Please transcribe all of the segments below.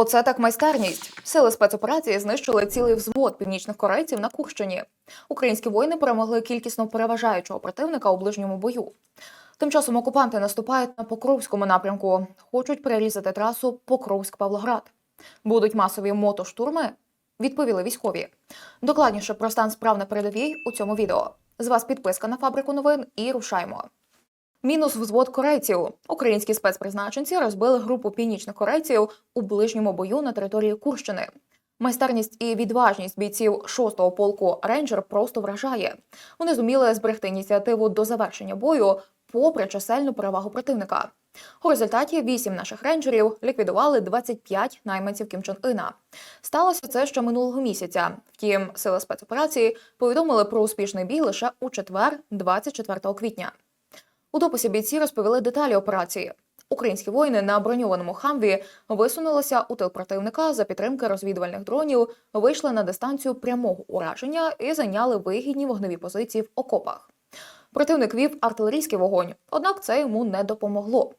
Оце так майстерність. Сили спецоперації знищили цілий взвод північних корейців на Курщині. Українські воїни перемогли кількісно переважаючого противника у ближньому бою. Тим часом окупанти наступають на Покровському напрямку, хочуть перерізати трасу Покровськ-Павлоград. Будуть масові мотоштурми? Відповіли військові. Докладніше про стан справ на передовій у цьому відео. З вас підписка на фабрику новин і рушаймо. Мінус взвод корейців. Українські спецпризначенці розбили групу північних корейців у ближньому бою на території Курщини. Майстерність і відважність бійців 6-го полку Рейнджер просто вражає. Вони зуміли зберегти ініціативу до завершення бою, попри чисельну перевагу противника. У результаті 8 наших рейнджерів ліквідували 25 найманців Кім Чен Ина. Сталося це ще минулого місяця. Втім, сили спецоперації повідомили про успішний бій лише у четвер, 24 квітня. Дописі бійці розповіли деталі операції. Українські воїни на броньованому хамві висунулися у тил противника за підтримки розвідувальних дронів, вийшли на дистанцію прямого ураження і зайняли вигідні вогневі позиції в окопах. Противник вів артилерійський вогонь, однак це йому не допомогло.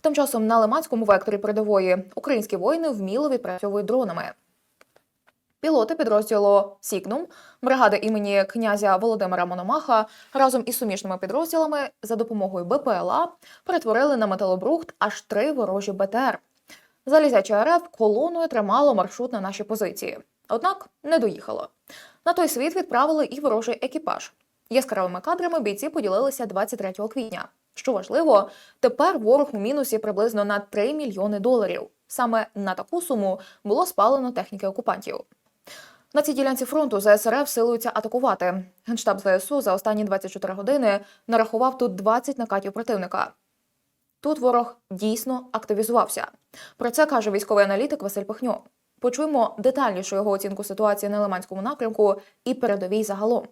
Тим часом на Лиманському векторі передової українські воїни вміло відпрацьовують дронами. Пілоти підрозділу Сігнум бригади імені князя Володимира Мономаха разом із суміжними підрозділами за допомогою БПЛА перетворили на металобрухт аж три ворожі БТР. Залізяче РФ колоною тримало маршрут на наші позиції, однак не доїхало. На той світ відправили і ворожий екіпаж. Яскравими кадрами бійці поділилися 23 квітня. Що важливо, тепер ворог у мінусі приблизно на 3 мільйони доларів. Саме на таку суму було спалено техніки окупантів. На цій ділянці фронту ЗСРФ силуються атакувати. Генштаб ЗСУ за останні 24 години нарахував тут 20 накатів противника. Тут ворог дійсно активізувався. Про це каже військовий аналітик Василь Пихньо. Почуємо детальнішу його оцінку ситуації на Лиманському напрямку і передовій загалом.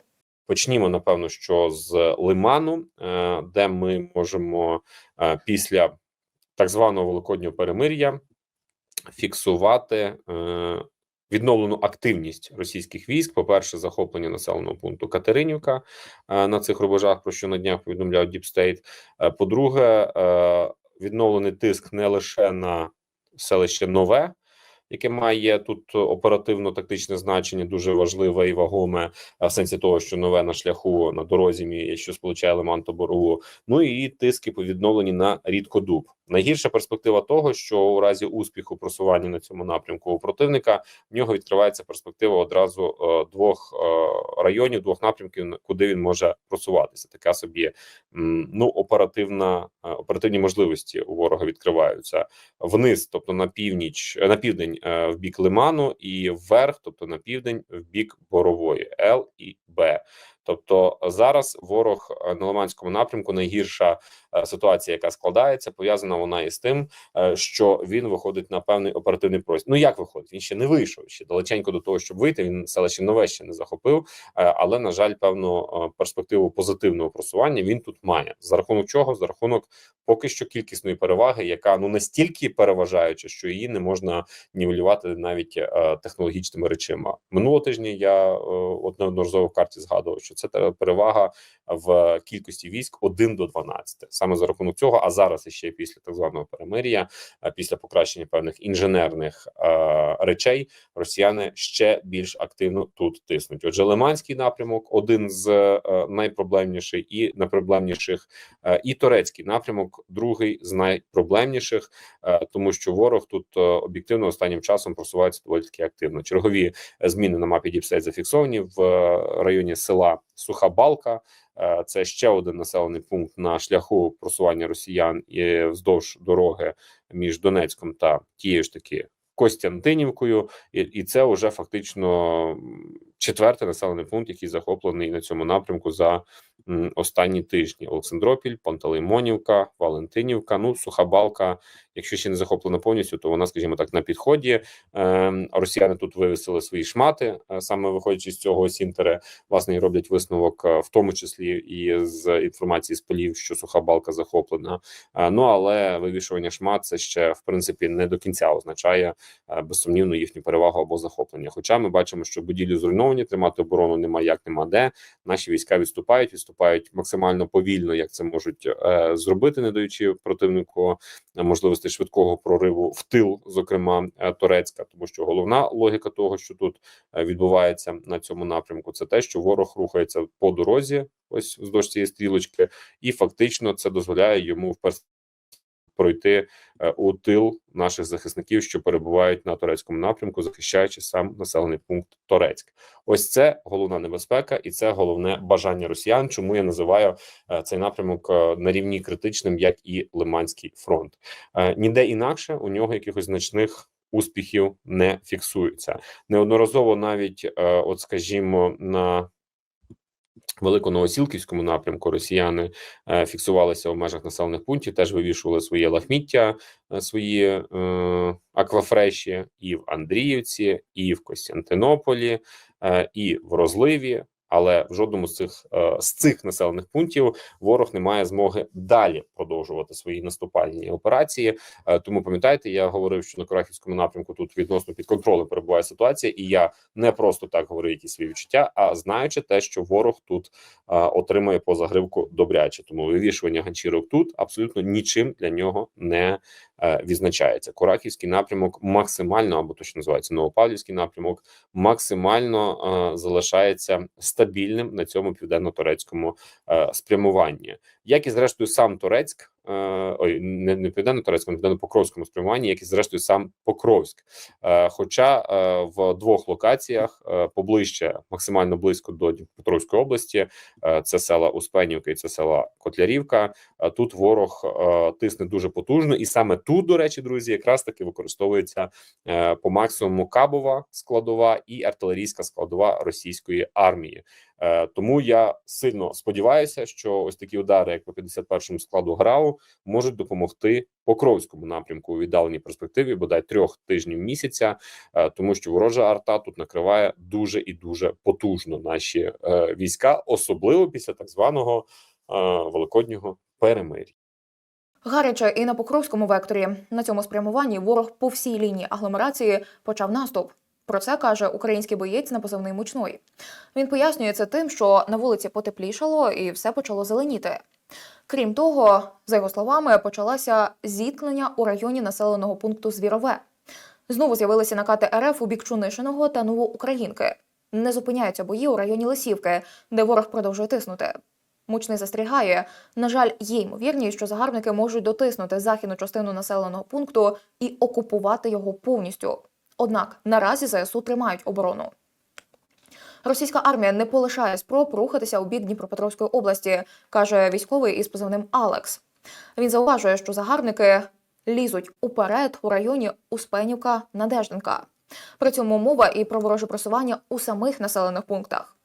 Почнімо, напевно, що з Лиману, е, де ми можемо е, після так званого великоднього перемир'я фіксувати е, відновлену активність російських військ. По перше, захоплення населеного пункту Катеринівка на цих рубежах, про що на днях повідомляють Діпстейт. По-друге, відновлений тиск не лише на селище Нове яке має тут оперативно-тактичне значення, дуже важливе і вагоме, в сенсі того, що нове на шляху на дорозі, що сполучає Лиман та Борову. Ну і тиски по відновленні на рідкодуб. Найгірша перспектива того, що у разі успіху просування на цьому напрямку у противника в нього відкривається перспектива одразу е, двох е, районів, двох напрямків, куди він може просуватися. Така собі м, ну оперативна е, оперативні можливості у ворога відкриваються вниз, тобто на північ, на південь е, в бік Лиману, і вверх, тобто на південь в бік Борової Л і Б. Тобто зараз ворог е, на Лиманському напрямку найгірша е, ситуація, яка складається, пов'язана вона із тим, е, що він виходить на певний оперативний простір. Ну як виходить? Він ще не вийшов ще далеченько до того, щоб вийти. Він селище нове ще не захопив, але на жаль, певну перспективу позитивного просування він тут має за рахунок чого? За рахунок поки що кількісної переваги, яка ну настільки переважаюча, що її не можна нівелювати навіть технологічними речима. Минулого тижня я от неодноразово карті згадував, що це перевага в кількості військ 1 до 12. саме за рахунок цього. А зараз ще після так званого перемир'я, після покращення певних інженерних е, речей, росіяни ще більш активно тут тиснуть. Отже, Лиманський напрямок один з е, найпроблемніших і найпроблемніших, е, і турецький напрямок, другий з найпроблемніших, е, тому що ворог тут е, об'єктивно останнім часом просувається доволі таки активно. Чергові зміни на мапі Діпсейт зафіксовані в е, районі села Суха Балка. Е, це ще один населений пункт на шляху просування росіян і вздовж дороги між Донецьком та тією ж таки Костянтинівкою, і це вже фактично четвертий населений пункт, який захоплений на цьому напрямку за останні тижні: Олександропіль, Пантелеймонівка, Валентинівка. Ну, Сухабалка. Якщо ще не захоплена повністю, то вона, скажімо так, на підході. Е, Росіяни тут вивесили свої шмати, е, саме виходячи з цього сінтери, власне і роблять висновок, е, в тому числі і з інформації з полів, що суха балка захоплена. Е, ну але вивішування шмат це ще в принципі не до кінця означає безсумнівно їхню перевагу або захоплення. Хоча ми бачимо, що будівлі зруйновані, тримати оборону немає як, нема де. Наші війська відступають, відступають наступають максимально повільно, як це можуть е, зробити, не даючи противнику е, можливості швидкого прориву в тил, зокрема е, Турецька, тому що головна логіка того, що тут е, відбувається на цьому напрямку, це те, що ворог рухається по дорозі, ось вздовж цієї стрілочки, і фактично це дозволяє йому в перс- пройти е, у тил наших захисників, що перебувають на турецькому напрямку, захищаючи сам населений пункт Торецьк. Ось це головна небезпека, і це головне бажання росіян. Чому я називаю е, цей напрямок е, на рівні критичним, як і Лиманський фронт. Ніде інакше у нього якихось значних. Успіхів не фіксується неодноразово, навіть от, скажімо, на Великоновосілківському напрямку росіяни е, фіксувалися в межах населених пунктів, теж вивішували своє лахміття, е, свої е, аквафреші і в Андріївці, і в Костянтинополі, е, і в Розливі. Але в жодному з цих е, з цих населених пунктів ворог не має змоги далі продовжувати свої наступальні операції. Е, Тому пам'ятаєте, я говорив, що на Крахівському напрямку тут відносно під контролем перебуває ситуація, і я не просто так говорю якісь свої відчуття, а знаючи те, що ворог тут е, отримає по загривку добряче. Тому вивішування ганчірок тут абсолютно нічим для нього не відзначається. Курахівський напрямок максимально або то, що називається Новопавлівський напрямок, максимально залишається стабільним на цьому південно-турецькому е, спрямуванні, як і зрештою сам Турецьк. Е, Ой, не, не південно-турецькому, а південно-покровському спрямуванні, як і зрештою сам Покровськ. Е, Хоча е, в двох локаціях поближче, максимально близько до Дніпропетровської області, це села Успенівка і це села Котлярівка. Тут ворог тисне дуже потужно, і саме тут, до речі, друзі, якраз таки використовується по максимуму кабова складова і артилерійська складова російської армії. Е, Тому я сильно сподіваюся, що ось такі удари, як по 51-му складу ГРАУ, можуть допомогти Покровському напрямку у віддаленій перспективі, бодай трьох тижнів місяця, е, тому що ворожа арта тут накриває дуже і дуже потужно наші е, війська, особливо після так званого великоднього перемир'я. Гаряче і на Покровському векторі. На цьому спрямуванні ворог по всій лінії агломерації почав наступ. Про це каже український боєць на позивний мучной. Він пояснює це тим, що на вулиці потеплішало і все почало зеленіти. Крім того, за його словами, почалося зіткнення у районі населеного пункту Звірове. Знову з'явилися накати РФ у бік Чунишиного та Новоукраїнки. Не зупиняються бої у районі Лисівки, де ворог продовжує тиснути. Мучний застерігає, на жаль, є ймовірність, що загарбники можуть дотиснути західну частину населеного пункту і окупувати його повністю. Однак наразі ЗСУ тримають оборону. Російська армія не полишає спроб рухатися у бік Дніпропетровської області, каже військовий із позивним Алекс. Він зауважує, що загарбники лізуть уперед у районі Успенівка Надежденка. При цьому мова і про вороже просування у самих населених пунктах.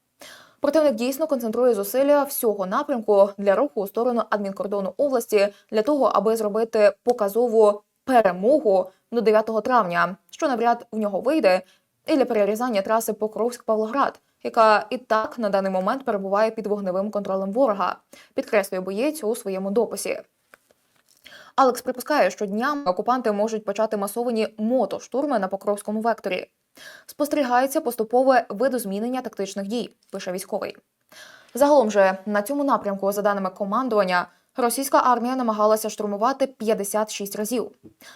Противник дійсно концентрує зусилля всього напрямку для руху у сторону адмінкордону області для того, аби зробити показову перемогу до 9 травня, що навряд в нього вийде, і для перерізання траси Покровськ-Павлоград, яка і так на даний момент перебуває під вогневим контролем ворога, підкреслює боєць у своєму дописі. Алекс припускає, що днями окупанти можуть почати масовані мотоштурми на Покровському векторі. Спостерігається поступове видозмінення тактичних дій, пише військовий. Загалом же на цьому напрямку, за даними командування, російська армія намагалася штурмувати 56 разів.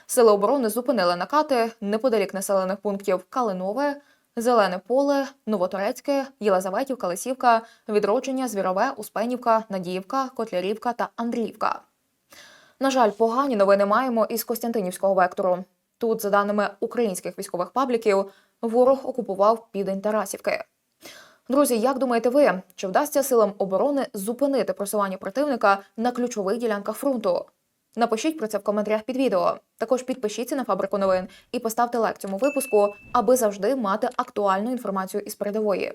Сили оборони зупинили накати неподалік населених пунктів Калинове, Зелене поле, Новоторецьке, Єлизаветівка, Лисівка, Відродження, Звірове, Успенівка, Надіївка, Котлярівка та Андріївка. На жаль, погані новини маємо із Костянтинівського вектору. Тут, за даними українських військових пабліків, ворог окупував південь Тарасівки. Друзі, як думаєте ви, чи вдасться силам оборони зупинити просування противника на ключових ділянках фронту? Напишіть про це в коментарях під відео. Також підпишіться на фабрику новин і поставте лайк цьому випуску, аби завжди мати актуальну інформацію із передової.